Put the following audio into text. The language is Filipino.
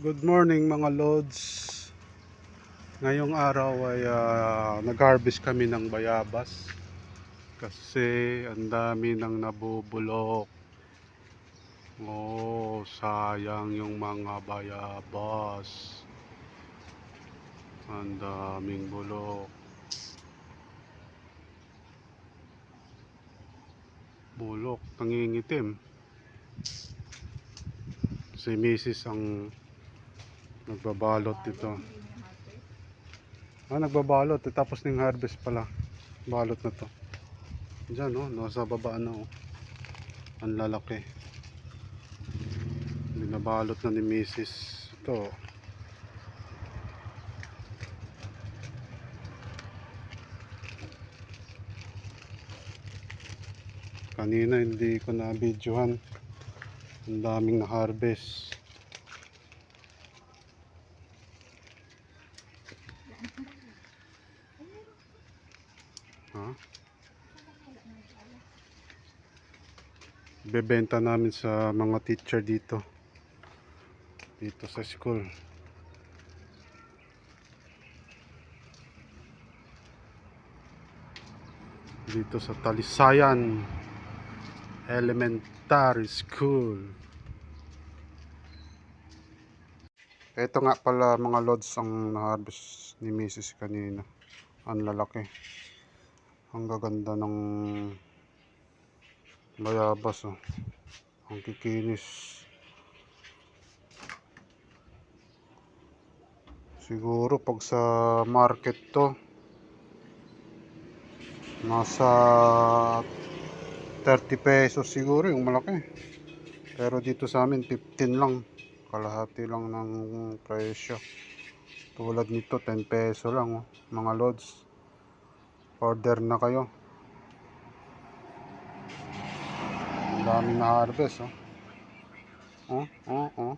Good morning mga lods. Ngayong araw ay ah, nag-harvest kami ng bayabas kasi ang dami nang nabubulok. Oh, sayang yung mga bayabas. Ang daming bulok. Bulok, nangingitim. Si Mrs. ang nagbabalot dito. Ah, nagbabalot. Eh, tapos ng harvest pala. Balot na to. Diyan, oh. Nasa baba na, oh. Ang lalaki. Binabalot na ni Mrs. Ito. oh. Kanina hindi ko na videohan. Ang daming na harvest. Bebenta namin sa mga teacher dito. Dito sa school. Dito sa Talisayan Elementary School. Ito nga pala mga lods ang na-harvest ni Mrs. kanina. Ang lalaki. Ang gaganda ng bayabas oh. Ang kikinis. Siguro pag sa market to nasa 30 pesos siguro yung malaki. Pero dito sa amin 15 lang. Kalahati lang ng presyo. Tulad nito 10 peso lang oh, mga lods. Order na kayo. Ang daming na harvest oh. Oh, oh, oh.